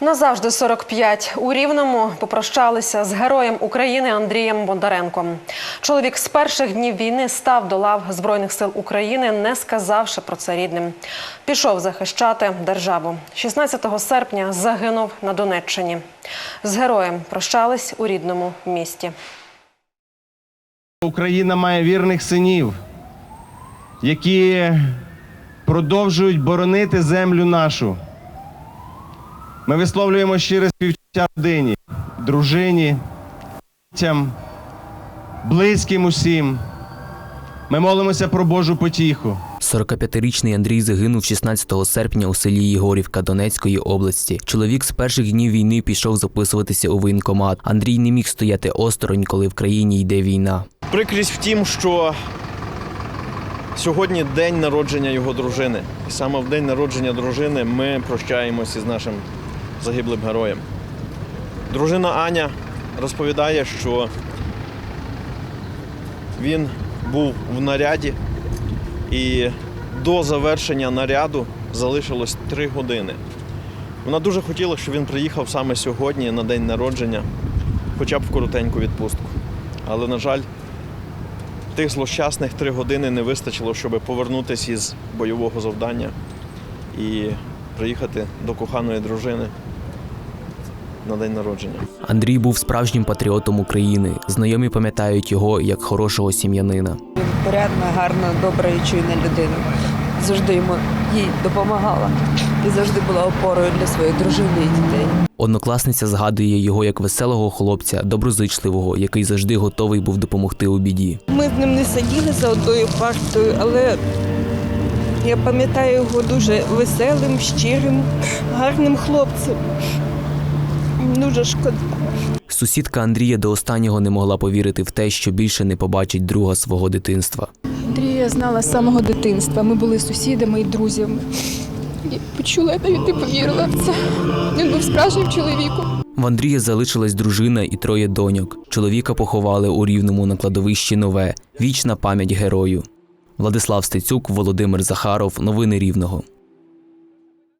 Назавжди 45. У Рівному попрощалися з героєм України Андрієм Бондаренком. Чоловік з перших днів війни став до лав Збройних сил України, не сказавши про це рідним. Пішов захищати державу. 16 серпня загинув на Донеччині. З героєм прощались у рідному місті. Україна має вірних синів, які продовжують боронити землю нашу. Ми висловлюємо щире співчуття родині, дружині, дітям, близьким усім. Ми молимося про Божу потіху. 45-річний Андрій загинув 16 серпня у селі Єгорівка Донецької області. Чоловік з перших днів війни пішов записуватися у воєнкомат. Андрій не міг стояти осторонь, коли в країні йде війна. Прикрість в тім, що сьогодні день народження його дружини. І саме в день народження дружини ми прощаємося з нашим загиблим героєм. Дружина Аня розповідає, що він був в наряді, і до завершення наряду залишилось три години. Вона дуже хотіла, щоб він приїхав саме сьогодні на день народження, хоча б в коротеньку відпустку. Але, на жаль, тих злощасних три години не вистачило, щоб повернутися із бойового завдання і приїхати до коханої дружини на день народження. Андрій був справжнім патріотом України. Знайомі пам'ятають його як хорошого сім'янина. Він порядна, гарна, добра і чуйна людина. Завжди йому їй допомагала і завжди була опорою для своєї дружини і дітей. Однокласниця згадує його як веселого хлопця, доброзичливого, який завжди готовий був допомогти у біді. Ми з ним не сиділи за одною партою, але я пам'ятаю його дуже веселим, щирим, гарним хлопцем. Дуже шкода. Сусідка Андрія до останнього не могла повірити в те, що більше не побачить друга свого дитинства. Андрія знала з самого дитинства. Ми були сусідами і друзями. Я почула, я навіть не повірила в це. Він був справжнім чоловіком. В Андрія залишилась дружина і троє доньок. Чоловіка поховали у рівному на кладовищі нове. Вічна пам'ять герою. Владислав Стецюк, Володимир Захаров. Новини Рівного.